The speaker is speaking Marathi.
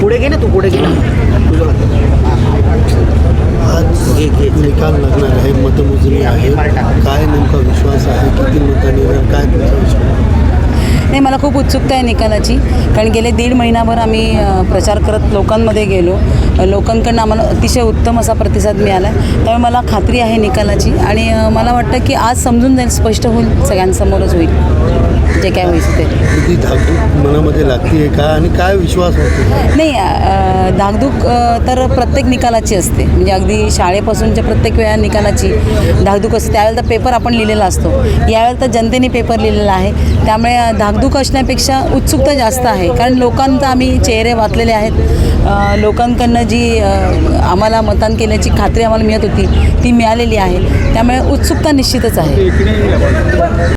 पुढे घे ना तू पुढे घे ना. आज. निकाल लागणार आहे मतमोजणी आहे. काय नेमका विश्वास आहे किती मतांनी काय तुमचा विश्वास नाही मला खूप उत्सुकता आहे निकालाची. कारण गेले दीड महिनाभर आम्ही प्रचार करत लोकांमध्ये गेलो. लोकांकडनं आम्हाला अतिशय उत्तम असा प्रतिसाद मिळाला. त्यामुळे मला खात्री आहे निकालाची. आणि मला वाटतं की आज समजून जाईल स्पष्ट होईल सगळ्यांसमोरच होईल. जे काय होईल ते. किती धाकधूक मनामध्ये लागते का? आणि काय विश्वास होतो नाही अ, धाकधूक अ, तर प्रत्येक निकालाची असते. म्हणजे अगदी शाळेपासूनच्या प्रत्येक वेळा निकालाची धाकधूक असते. त्यावेळेला तर पेपर आपण लिहिलेला असतो. यावेळेला तर जनतेने पेपर लिहिलेला आहे. त्यामुळे अ, धाकधूक असण्यापेक्षा उत्सुकता जास्त आहे. कारण लोकांचं आम्ही चेहरे वाचलेले आहेत. अ, लोकांकडनं जी अ, आम्हाला मतदान केल्याची खात्री आम्हाला मिळत होती ती मिळालेली आहे. त्यामुळे उत्सुकता निश्चितच आहे.